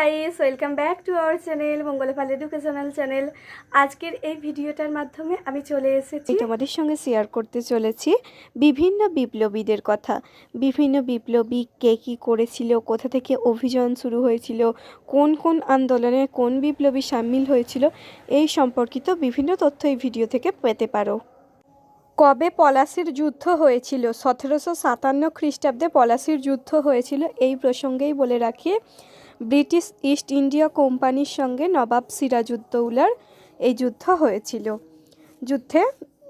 Guys welcome back to our channel Mangalpal educational channel আজকের এই ভিডিওটার মাধ্যমে আমি চলে এসেছি। তোমাদের সঙ্গে শেয়ার করতে চলেছি বিভিন্ন বিপ্লবীদের কথা। বিভিন্ন বিপ্লবী কে কী করেছিল, কোথা থেকে অভিযান শুরু হয়েছিল, কোন কোন আন্দোলনে কোন বিপ্লবী সামিল হয়েছিল, এই সম্পর্কিত বিভিন্ন তথ্য এই ভিডিও থেকে পেতে পারো। কবে পলাশির যুদ্ধ হয়েছিল? সতেরোশো সাতান্ন খ্রিস্টাব্দে পলাশির যুদ্ধ হয়েছিল, এই প্রসঙ্গেই বলে রাখি। ব্রিটিশ ইস্ট ইন্ডিয়া কোম্পানির সঙ্গে নবাব সিরাজউদ্দৌলার এই যুদ্ধ হয়েছিল। যুদ্ধে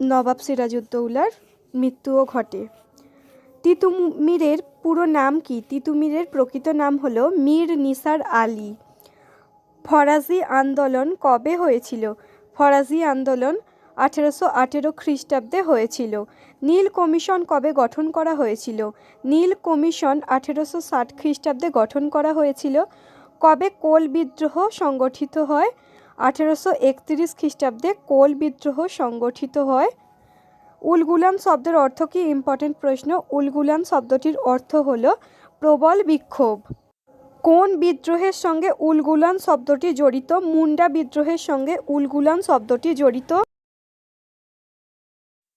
নবাব সিরাজউদ্দৌলার মৃত্যুও ঘটে। তিতুমিরের পুরো নাম কি? তিতুমিরের প্রকৃত নাম হল মীর নিসার আলী। ফরাজি আন্দোলন কবে হয়েছিল? ফরাজি আন্দোলন আঠেরোশো আঠেরো খ্রিস্টাব্দে হয়েছিল। নীল কমিশন কবে গঠন করা হয়েছিল? নীল কমিশন আঠেরোশো ষাট খ্রিস্টাব্দে গঠন করা হয়েছিল। কবে কোল বিদ্রোহ সংগঠিত হয়? আঠেরোশো একত্রিশ খ্রিস্টাব্দে কোল বিদ্রোহ সংগঠিত হয়। উলগুলান শব্দের অর্থ কি? ইম্পর্টেন্ট প্রশ্ন। উলগুলান শব্দটির অর্থ হলো প্রবল বিক্ষোভ। কোন বিদ্রোহের সঙ্গে উলগুলান শব্দটি জড়িত? মুন্ডা বিদ্রোহের সঙ্গে উলগুলান শব্দটি জড়িত?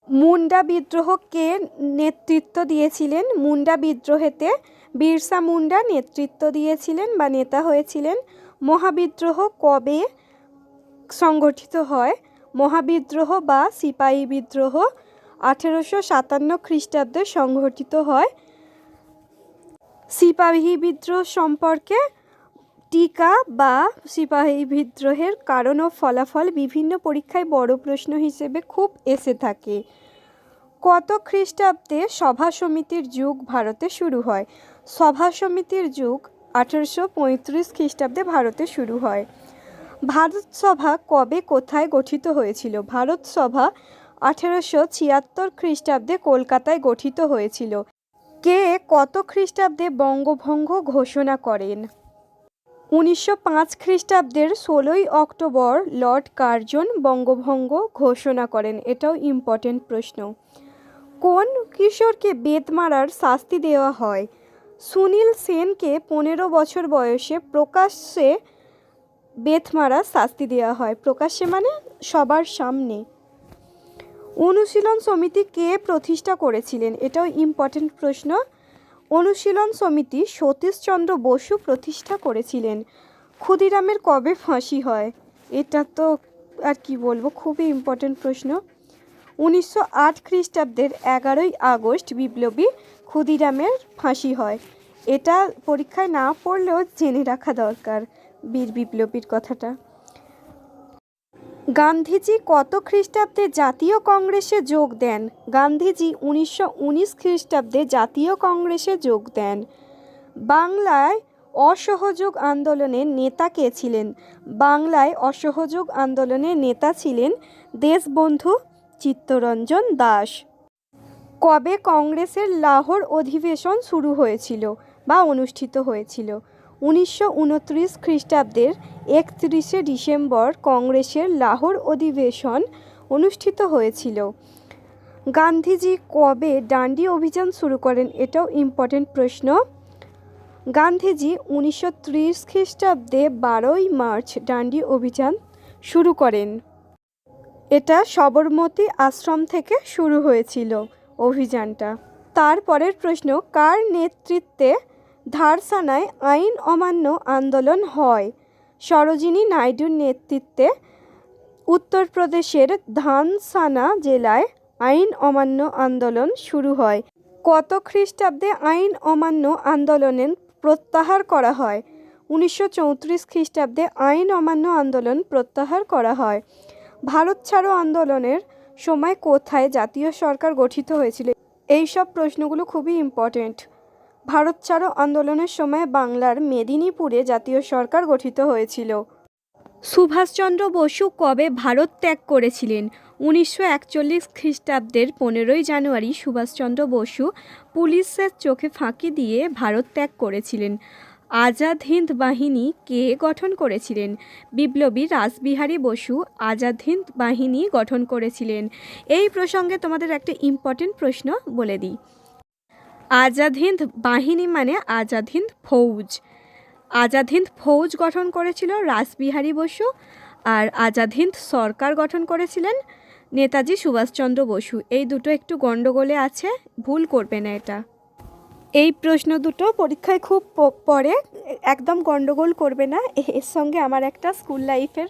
মুন্ডা বিদ্রোহকে নেতৃত্ব দিয়েছিলেন, মুন্ডা বিদ্রোহেতে বিরসা মুন্ডা নেতৃত্ব দিয়েছিলেন বা নেতা হয়েছিলেন। মহাবিদ্রোহ কবে সংগঠিত হয়? মহাবিদ্রোহ বা সিপাহী বিদ্রোহ আঠেরোশো সাতান্ন খ্রিস্টাব্দে সংঘটিত হয়। সিপাহী বিদ্রোহ সম্পর্কে টিকা বা সিপাহী বিদ্রোহের কারণ ও ফলাফল বিভিন্ন পরীক্ষায় বড় প্রশ্ন হিসেবে খুব এসে থাকে। কত খ্রিস্টাব্দে সভা সমিতির যুগ ভারতে শুরু হয়? সভা সমিতির যুগ আঠেরোশো পঁয়ত্রিশ খ্রিস্টাব্দে ভারতে শুরু হয়। ভারত সভা কবে কোথায় গঠিত হয়েছিল? ভারত সভা আঠেরোশো ছিয়াত্তর খ্রিস্টাব্দে কলকাতায় গঠিত হয়েছিল। কে কত খ্রিস্টাব্দে বঙ্গভঙ্গ ঘোষণা করেন? উনিশশো পাঁচ খ্রিস্টাব্দের ষোলোই অক্টোবর লর্ড কার্জন বঙ্গভঙ্গ ঘোষণা করেন। এটাও ইম্পর্টেন্ট প্রশ্ন। কোন কিশোরকে বেদ মারার শাস্তি দেওয়া হয়? সুনীল সেনকে পনেরো বছর বয়সে প্রকাশ্যে বেত মারার শাস্তি দেওয়া হয়। প্রকাশ্যে মানে সবার সামনে। অনুশীলন সমিতি কে প্রতিষ্ঠা করেছিলেন? এটাও ইম্পর্টেন্ট প্রশ্ন। অনুশীলন সমিতি সতীশচন্দ্র বসু প্রতিষ্ঠা করেছিলেন। ক্ষুদিরামের কবে ফাঁসি হয়? এটা তো আর কি বলব, খুবই ইম্পর্টেন্ট প্রশ্ন। উনিশশো আট খ্রিস্টাব্দের এগারোই আগস্ট বিপ্লবী ক্ষুদিরামের ফাঁসি হয়। এটা পরীক্ষায় না পড়লেও জেনে রাখা দরকার বীর বিপ্লবীর কথাটা। গান্ধীজি কত খ্রিস্টাব্দে জাতীয় কংগ্রেসে যোগ দেন? গান্ধীজি উনিশশো উনিশ খ্রিস্টাব্দে জাতীয় কংগ্রেসে যোগ দেন। বাংলায় অসহযোগ আন্দোলনের নেতা কে ছিলেন? বাংলায় অসহযোগ আন্দোলনের নেতা ছিলেন দেশবন্ধু চিত্তরঞ্জন দাস। কবে কংগ্রেসের লাহোর অধিবেশন শুরু হয়েছিল বা অনুষ্ঠিত হয়েছিল? উনিশশো উনত্রিশ খ্রিস্টাব্দের একত্রিশে ডিসেম্বর কংগ্রেসের লাহোর অধিবেশন অনুষ্ঠিত হয়েছিল। গান্ধীজি কবে ডান্ডি অভিযান শুরু করেন এটাও ইম্পর্টেন্ট প্রশ্ন। গান্ধীজি উনিশশো ত্রিশ খ্রিস্টাব্দে বারোই মার্চ ডান্ডি অভিযান শুরু করেন। এটা সবরমতী আশ্রম থেকে শুরু হয়েছিল অভিযানটা। তারপরের প্রশ্ন, কার নেতৃত্বে ধারসানায় আইন অমান্য আন্দোলন হয়। সরোজিনী নাইডুর নেতৃত্বে উত্তরপ্রদেশের ধানসানা জেলায় আইন অমান্য আন্দোলন শুরু হয়। কত খ্রিস্টাব্দে আইন অমান্য আন্দোলনের প্রত্যাহার করা হয়? উনিশশো চৌত্রিশ খ্রিস্টাব্দে আইন অমান্য আন্দোলন প্রত্যাহার করা হয়। ভারত ছাড়ো আন্দোলনের সময় কোথায় জাতীয় সরকার গঠিত হয়েছিল? এই সব প্রশ্নগুলো খুবই ইম্পর্টেন্ট ভারত ছাড়ো আন্দোলনের সময় বাংলার মেদিনীপুরে জাতীয় সরকার গঠিত হয়েছিল। সুভাষচন্দ্র বসু কবে ভারত ত্যাগ করেছিলেন? উনিশশো একচল্লিশ খ্রিস্টাব্দের পনেরোই জানুয়ারি সুভাষচন্দ্র বসু পুলিশের চোখে ফাঁকি দিয়ে ভারত ত্যাগ করেছিলেন। আজাদ হিন্দ বাহিনী কে গঠন করেছিলেন? বিপ্লবী রাসবিহারী বসু আজাদ হিন্দ বাহিনী গঠন করেছিলেন। এই প্রসঙ্গে তোমাদের একটা ইম্পর্টেন্ট প্রশ্ন বলে দিই। আজাদ হিন্দ বাহিনী মানে আজাদ হিন্দ ফৌজ। আজাদ হিন্দ ফৌজ গঠন করেছিল রাসবিহারী বসু আর আজাদ হিন্দ সরকার গঠন করেছিলেন নেতাজি সুভাষচন্দ্র বসু। এই দুটো একটু গণ্ডগোলে আছে, ভুল করবে না এটা। এই প্রশ্ন দুটো পরীক্ষায় খুব প- পড়ে, একদম গণ্ডগোল করবে না। এর সঙ্গে আমার একটা স্কুল লাইফের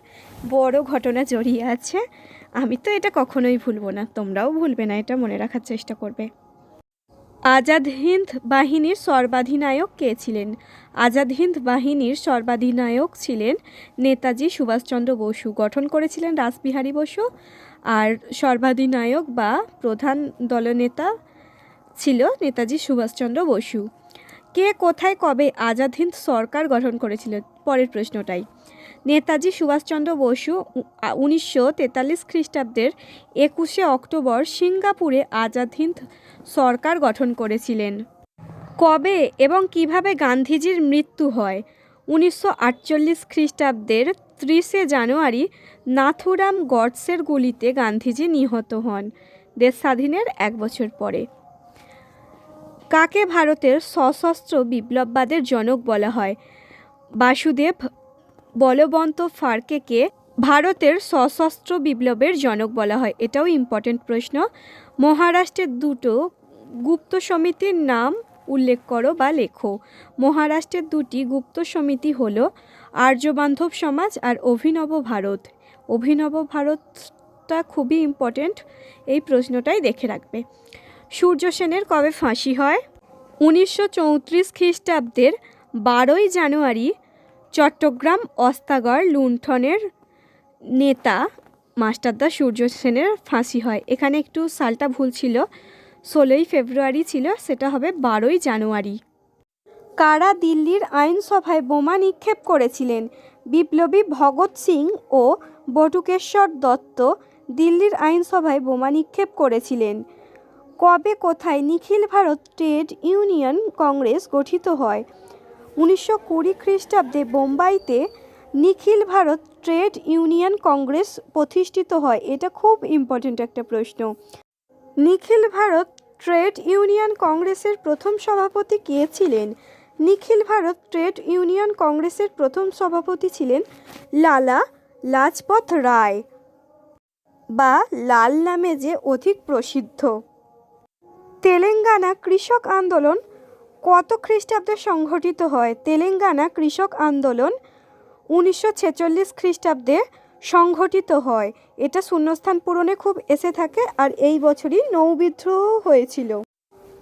বড় ঘটনা জড়িয়ে আছে। আমি তো এটা কখনোই ভুলবো না, তোমরাও ভুলবে না, এটা মনে রাখার চেষ্টা করবে। আজাদ হিন্দ বাহিনীর সর্বাধিনায়ক কে ছিলেন? আজাদ হিন্দ বাহিনীর সর্বাধিনায়ক ছিলেন নেতাজি সুভাষচন্দ্র বসু। গঠন করেছিলেন রাসবিহারী বসু। আর সর্বাধিনায়ক বা প্রধান দলনেতা ছিল নেতাজি সুভাষচন্দ্র বসু। কে কোথায়, কবে আজাদ হিন্দ সরকার গঠন করেছিল? পরের প্রশ্নটাই। নেতাজি সুভাষচন্দ্র বসু উনিশশো তেতাল্লিশ খ্রিস্টাব্দের একুশে অক্টোবর সিঙ্গাপুরে আজাদ হিন্দ সরকার গঠন করেছিলেন। কবে এবং কীভাবে গান্ধীজির মৃত্যু হয়? উনিশশো আটচল্লিশ খ্রিস্টাব্দের ত্রিশে জানুয়ারি নাথুরাম গডসের গুলিতে গান্ধীজি নিহত হন, দেশ স্বাধীনের এক বছর পরে। কাকে ভারতের সশস্ত্র বিপ্লববাদের জনক বলা হয়? বাসুদেব বলবন্ত ফার্কেকে ভারতের সশস্ত্র বিপ্লবের জনক বলা হয়। এটাও ইম্পর্টেন্ট প্রশ্ন। মহারাষ্ট্রের দুটো গুপ্ত সমিতির নাম উল্লেখ করো বা লেখো। মহারাষ্ট্রের দুটি গুপ্ত সমিতি হল আর্যবান্ধব সমাজ আর অভিনব ভারত। অভিনব ভারতটা খুবই ইম্পর্টেন্ট এই প্রশ্নটাই দেখে রাখবে। সূর্য সেনের কবে ফাঁসি হয়? উনিশশো চৌত্রিশ খ্রিস্টাব্দের বারোই জানুয়ারি চট্টগ্রাম অস্তাগর লুণ্ঠনের নেতা মাস্টারদা সূর্য সেনের ফাঁসি হয়। এখানে একটু সালটা ভুল ছিল। ষোলোই ফেব্রুয়ারি ছিল, সেটা হবে বারোই জানুয়ারি। কারা দিল্লির আইনসভায় বোমা নিক্ষেপ করেছিলেন? বিপ্লবী ভগৎ সিং ও বটুকেশ্বর দত্ত দিল্লির আইনসভায় বোমা নিক্ষেপ করেছিলেন। কবে কোথায় Nikhil Bharat Trade Union Congress গঠিত হয়? উনিশশো কুড়ি খ্রিস্টাব্দে বোম্বাইতে Nikhil Bharat Trade Union Congress প্রতিষ্ঠিত হয়। এটা খুব ইম্পর্ট্যান্ট একটা প্রশ্ন। নিখিল ভারত ট্রেড ইউনিয়ন কংগ্রেসের প্রথম সভাপতি কে ছিলেন? নিখিল ভারত ট্রেড ইউনিয়ন কংগ্রেসের প্রথম সভাপতি ছিলেন লালা লাজপত রায় বা লাল নামে যে অধিক প্রসিদ্ধ। তেলেঙ্গানা কৃষক আন্দোলন কত খ্রিস্টাব্দে সংঘটিত হয়? তেলেঙ্গানা কৃষক আন্দোলন উনিশশো ছেচল্লিশ খ্রিস্টাব্দে সংঘটিত হয়। এটা শূন্যস্থান পূরণে খুব এসে থাকে আর এই বছরই নৌবিদ্রোহ হয়েছিল।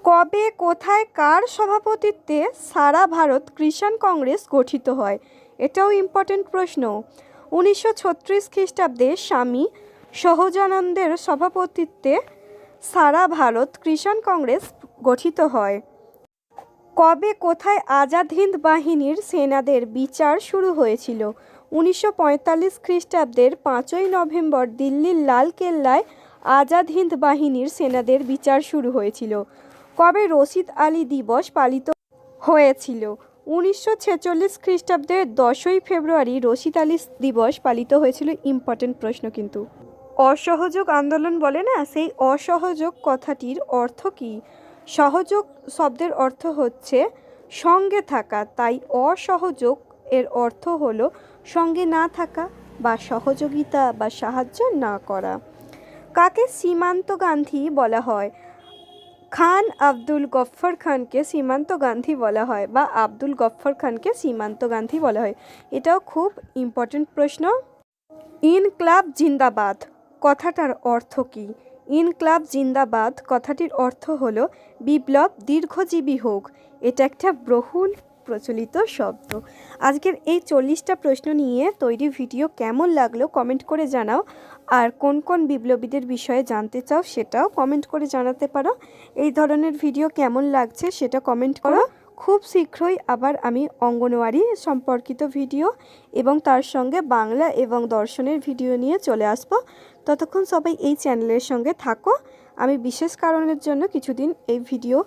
কবে, কোথায়, কার সভাপতিত্বে সারা ভারত কৃষাণ কংগ্রেস গঠিত হয়? এটাও ইম্পর্টেন্ট প্রশ্ন। উনিশশো ছত্রিশ খ্রিস্টাব্দে স্বামী সহজানন্দের সভাপতিত্বে সারা ভারত কৃষাণ কংগ্রেস গঠিত হয়। কবে কোথায় আজাদ হিন্দ বাহিনীর সেনাদের বিচার শুরু হয়েছিল? উনিশশো পঁয়তাল্লিশ খ্রিস্টাব্দের পাঁচই নভেম্বর দিল্লির লাল কেল্লায় আজাদ হিন্দ বাহিনীর সেনাদের বিচার শুরু হয়েছিল। কবে রশিদ আলী দিবস পালিত হয়েছিল? উনিশশো ছেচল্লিশ খ্রিস্টাব্দের দশই ফেব্রুয়ারি রশিদ আলী দিবস পালিত হয়েছিল। ইম্পর্টেন্ট প্রশ্ন কিন্তু। অসহযোগ আন্দোলন বলে না? সেই অসহযোগ কথাটির অর্থ কী? সহযোগ শব্দের অর্থ হচ্ছে সঙ্গে থাকা, তাই অসহযোগ এর অর্থ হলো সঙ্গে না থাকা বা সহযোগিতা বা সাহায্য না করা। কাকে সীমান্ত গান্ধী বলা হয়? খান আব্দুল গফ্ফর খানকে সীমান্ত গান্ধী বলা হয় বা আব্দুল গফ্ফর খানকে সীমান্ত গান্ধী বলা হয়? এটাও খুব ইম্পর্টেন্ট প্রশ্ন। ইনক্লাব জিন্দাবাদ, কথাটার অর্থ কী? ইনক্লাব জিন্দাবাদ কথাটির অর্থ হলো বিপ্লব দীর্ঘজীবী হোক। এটা একটা বহুল প্রচলিত শব্দ। আজকের এই চল্লিশটা প্রশ্ন নিয়ে তৈরি ভিডিও কেমন লাগল কমেন্ট করে জানাও। আর কোন কোন বিপ্লবীদের বিষয়ে জানতে চাও সেটাও কমেন্ট করে জানাতে পারো। এই ধরনের ভিডিও কেমন লাগছে সেটা কমেন্ট করো। খুব শীঘ্রই আবার আমি অঙ্গনওয়াড়ি সম্পর্কিত ভিডিও এবং তার সঙ্গে বাংলা এবং দর্শনের ভিডিও নিয়ে চলে আসব। ততক্ষণ সবাই এই চ্যানেলের সঙ্গে থাকো। আমি বিশেষ কারণের জন্য কিছুদিন এই ভিডিও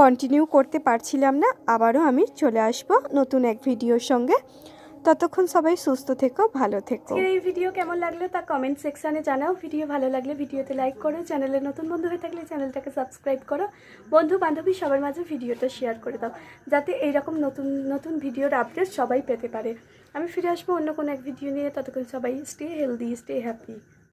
কন্টিনিউ করতে পারছিলাম না, আবারও আমি চলে আসব নতুন এক ভিডিওর সঙ্গে। ততক্ষণ সবাই সুস্থ থেকো, ভালো থেকো। এই ভিডিও কেমন লাগল তা কমেন্ট সেকশানে জানাও। ভিডিও ভালো লাগলে ভিডিওতে লাইক করো চ্যানেলে নতুন বন্ধু হয়ে থাকলে চ্যানেলটাকে সাবস্ক্রাইব করো। বন্ধু বান্ধবী সবার মাঝে ভিডিওটা শেয়ার করে দাও, যাতে এইরকম নতুন নতুন ভিডিওর আপডেট সবাই পেতে পারে। আমি ফিরে আসব অন্য কোনো এক ভিডিও নিয়ে। ততক্ষণ সবাই স্টে হেলদি স্টে হ্যাপি